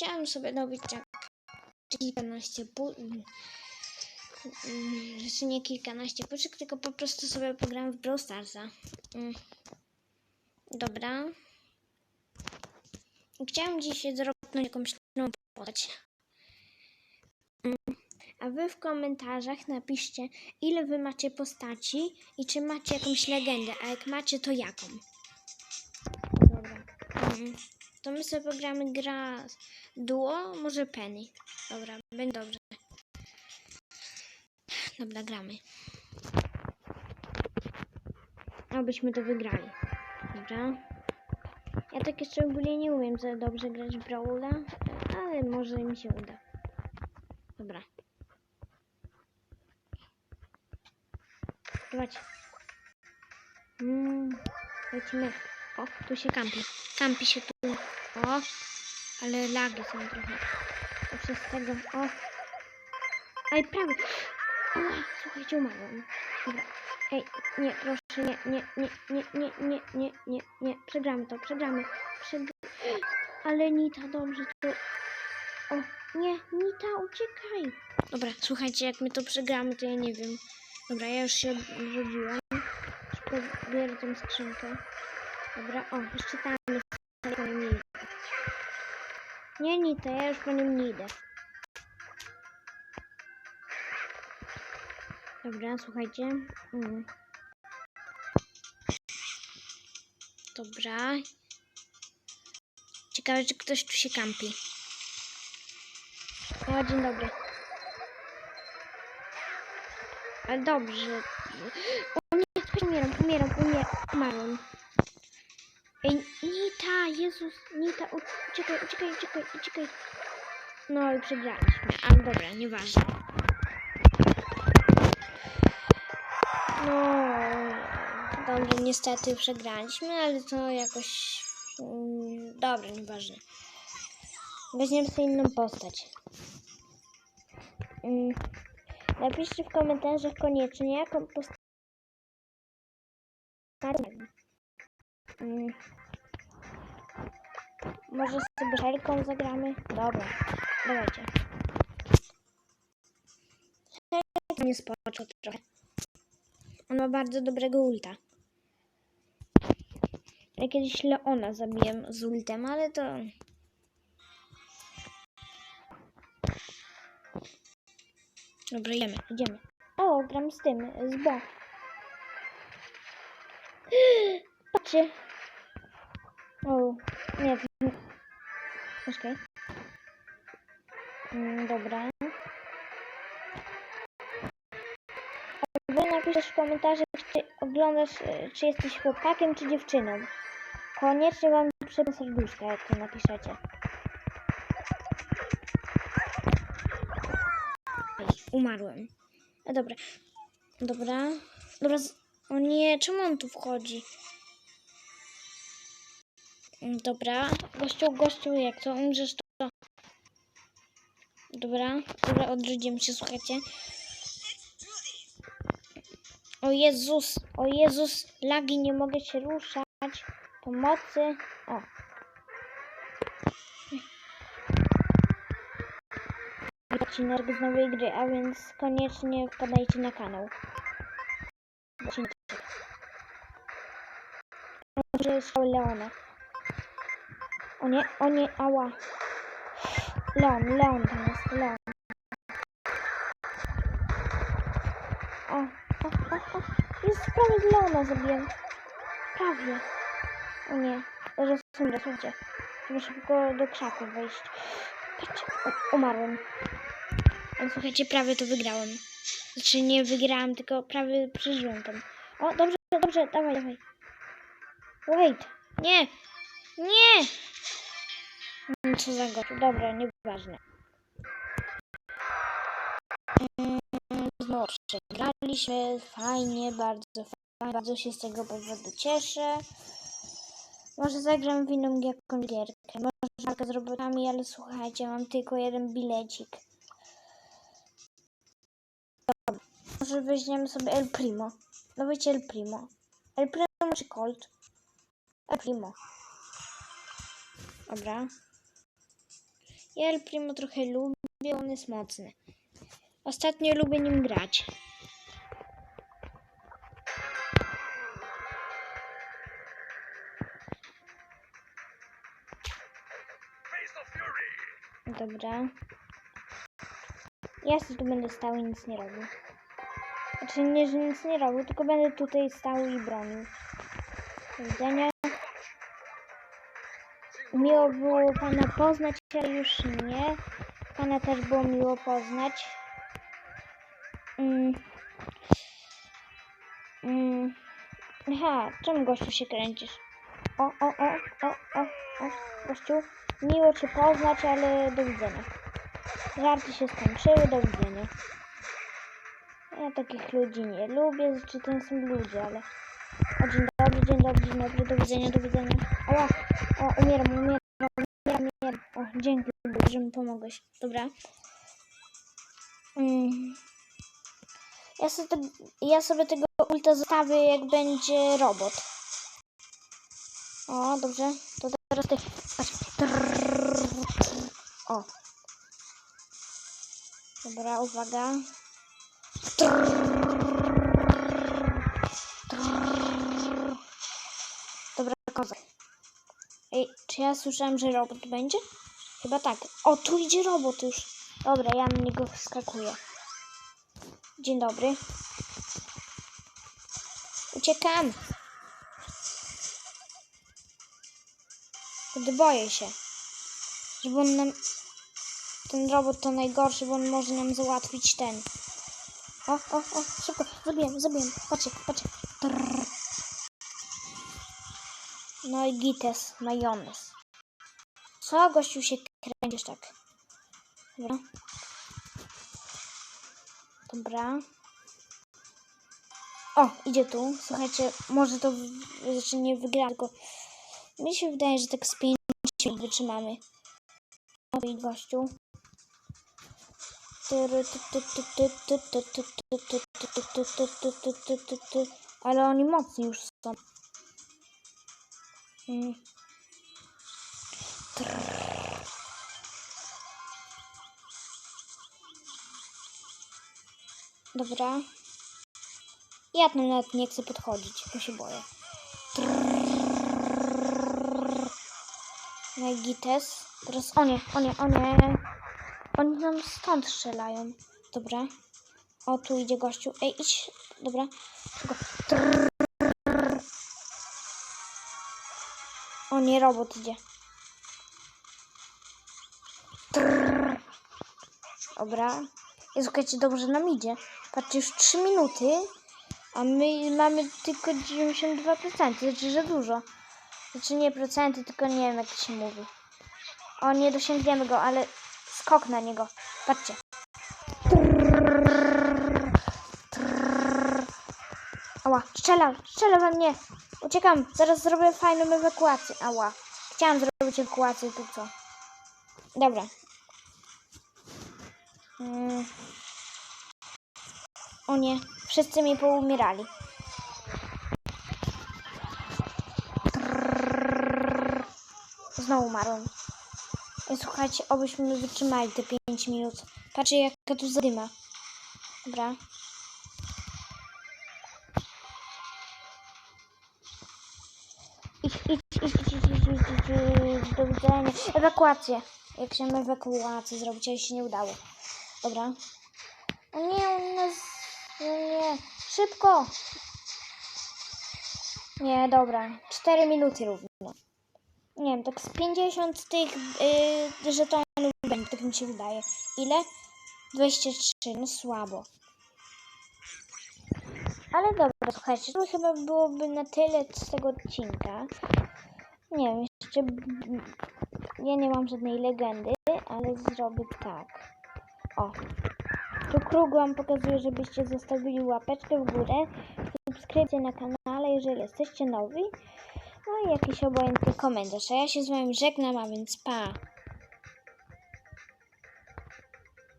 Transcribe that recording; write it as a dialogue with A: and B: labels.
A: chciałam sobie robić tak kilkanaście Znaczy nie kilkanaście puszek, tylko po prostu sobie pogram w Brawl Starsa. Mm. Dobra. Chciałam dzisiaj zrobić jakąś nową postać. Mm. A wy w komentarzach napiszcie, ile wy macie postaci i czy macie jakąś legendę, a jak macie, to jaką. Dobra. Mm. To my sobie pogramy gra duo, może Penny. Dobra, będzie dobrze. Dobra, gramy. Obyśmy to wygrali. Dobra. Ja tak jeszcze ogólnie nie umiem za dobrze grać w Brawla, ale może mi się uda. Dobra. Dawajcie. Mm, lecimy. O, tu się kampi. Kampi się tu. O, ale lagi są trochę. To przez tego. O. Aj, prawie. O, słuchajcie, umarłam. Dobra. Ej, nie, proszę, nie, nie, nie, nie, nie, nie, nie, nie, nie. Przegramy to, przegramy. Przegr... Ale Nita, dobrze, to... O, nie, Nita, uciekaj. Dobra, słuchajcie, jak my to przegramy, to ja nie wiem. Dobra, ja już się odrodziłam. Szybko tą skrzynkę. Dobra, o, jeszcze tam jest, po nim nie idę. Nie, Nita, ja już po nim nie idę. Dobra, słuchajcie. Mm. Dobra. Ciekawe, czy ktoś tu się kampi. O, dzień dobry. Ale dobrze. O nie, umieram, umieram, umieram. Ej, Nita, Jezus, Nita, uciekaj, uciekaj, uciekaj, uciekaj. No, ale przegraliśmy, ale dobra, nieważne. No, dobrze, niestety przegraliśmy, ale to jakoś... mm, Dobra, nieważne. Weźmiemy sobie inną postać. Mm, Napiszcie w komentarzach koniecznie, jaką postać... Mm. Może sobie helką zagramy? Dobra, dawajcie. Mnie spoczął trochę. On ma bardzo dobrego ulta. Ja kiedyś Leona zabiłem z ultem, ale to... Dobra, idziemy, idziemy. O, gram z tym, z Bo. Patrzcie. O, nie. Okej. Mm, Dobra. Wy napiszesz w komentarzach, czy oglądasz, e, czy jesteś chłopakiem, czy dziewczyną. Koniecznie wam przypnę serduszka, jak to napiszecie. Umarłem. No dobra. Dobra. Dobra. O nie, czemu on tu wchodzi? Dobra. Gościu, gościu, jak to umrzesz, to... Dobra. Dobra, odrodzimy się, słuchajcie. O Jezus, o Jezus, lagi, nie mogę się ruszać. Pomocy. O. Odcinek z nowej gry, a więc koniecznie wpadajcie na kanał. Odcinek. Może jest Leona. O nie, o nie, ała. Leon, Leon tam jest, Leon. O, o, o, o. Jest prawie Leona zabiłem. Prawie. O nie, umrę, słuchajcie. Trzeba szybko do krzaków wejść. Patrzcie, u- umarłem. Ale słuchajcie, prawie to wygrałem. Znaczy nie wygrałam, tylko prawie przeżyłem tam. O, dobrze, dobrze, dawaj, dawaj. Wait, nie, nie. Co za gościu, dobra, nieważne. Znowu przegraliśmy, fajnie, bardzo fajnie, bardzo się z tego powodu cieszę. Może zagram w inną jakąś gierkę, może walkę z robotami, ale słuchajcie, mam tylko jeden bilecik. Dobra, może weźmiemy sobie El Primo. No wiecie El Primo. El Primo czy Colt? El Primo. Dobra. Ja El Primo trochę lubię, on jest mocny. Ostatnio lubię nim grać. Dobra. Ja sobie tu będę stał i nic nie robił. Znaczy nie, że nic nie robił, tylko będę tutaj stał i bronił. Do widzenia. Miło było Pana poznać, ale już nie. Pana też było miło poznać. Mm. Mm. Aha, czemu gościu się kręcisz? O, o, o, o, o, o, gościu. Miło Cię poznać, ale do widzenia. Żarty się skończyły, do widzenia. Ja takich ludzi nie lubię, znaczy to są ludzie, ale... O, dzień dobry, dzień dobry, dzień dobry, do widzenia, do widzenia. O, o, umieram, umieram, umieram, umieram. O, dzięki, że mi pomogłeś. Dobra. Mm. Ja, sobie te, ja sobie tego ulta zostawię, jak będzie robot. O, dobrze. To teraz ty... Trrr, trrr. O. Dobra, uwaga. Dobra, kozak. Ej, czy ja słyszałem, że robot będzie? Chyba tak. O, tu idzie robot już. Dobra, ja na niego wskakuję. Dzień dobry. Uciekam. Gdy boję się. Żeby on nam... Ten robot to najgorszy, bo on może nam załatwić ten. O, o, o, szybko, zabiłem, zabiłem. Patrzcie, patrzcie. Trrr. No i gites, majonez. Co, gościu się kręcisz tak? Dobra. Dobra. O, idzie tu. Słuchajcie, może to znaczy nie wygra, tylko mi się wydaje, że tak z 5 minut wytrzymamy. I gościu. Ale oni mocni już są. Mm. Dobra. Ja tam nawet nie chcę podchodzić, bo się boję. No. Teraz o nie, o nie, o nie. Oni nam stąd strzelają. Dobra. O, tu idzie gościu. Ej, idź. Dobra. Trrr. Nie, robot idzie. Trrr. Dobra. I słuchajcie, dobrze nam idzie. Patrzcie, już 3 minuty, a my mamy tylko 92%. Znaczy, że dużo. Znaczy nie procenty, tylko nie wiem jak się mówi. O, nie dosięgniemy go, ale skok na niego. Patrzcie. Trrr. Trrr. Ała, strzela, strzela we mnie. Uciekam, zaraz zrobię fajną ewakuację. Ała, chciałam zrobić ewakuację, tu co? Dobra. Mm. O nie, wszyscy mi poumierali. Znowu umarłem. Ej, słuchajcie, obyśmy wytrzymali te 5 minut. Patrzcie, jaka tu zadyma. Dobra. Idź, idź, idź, idź, idź, idź, idź, idź, do widzenia. Ewakuację. Jak się ewakuację zrobić, ale się nie udało. Dobra. O nie, on nas... Nie. Szybko! Nie, dobra. 4 minuty równo. Nie wiem, tak z 50 tych yy, żetonów będzie, tak mi się wydaje. Ile? 23, no słabo. Ale dobra, słuchajcie, to chyba byłoby na tyle z tego odcinka. Nie wiem, jeszcze... Ja nie mam żadnej legendy, ale zrobię tak. O. Tu kruk wam pokazuje, żebyście zostawili łapeczkę w górę, subskrypcję na kanale, jeżeli jesteście nowi. No i jakiś obojętny komentarz. A ja się z wami żegnam, a więc pa!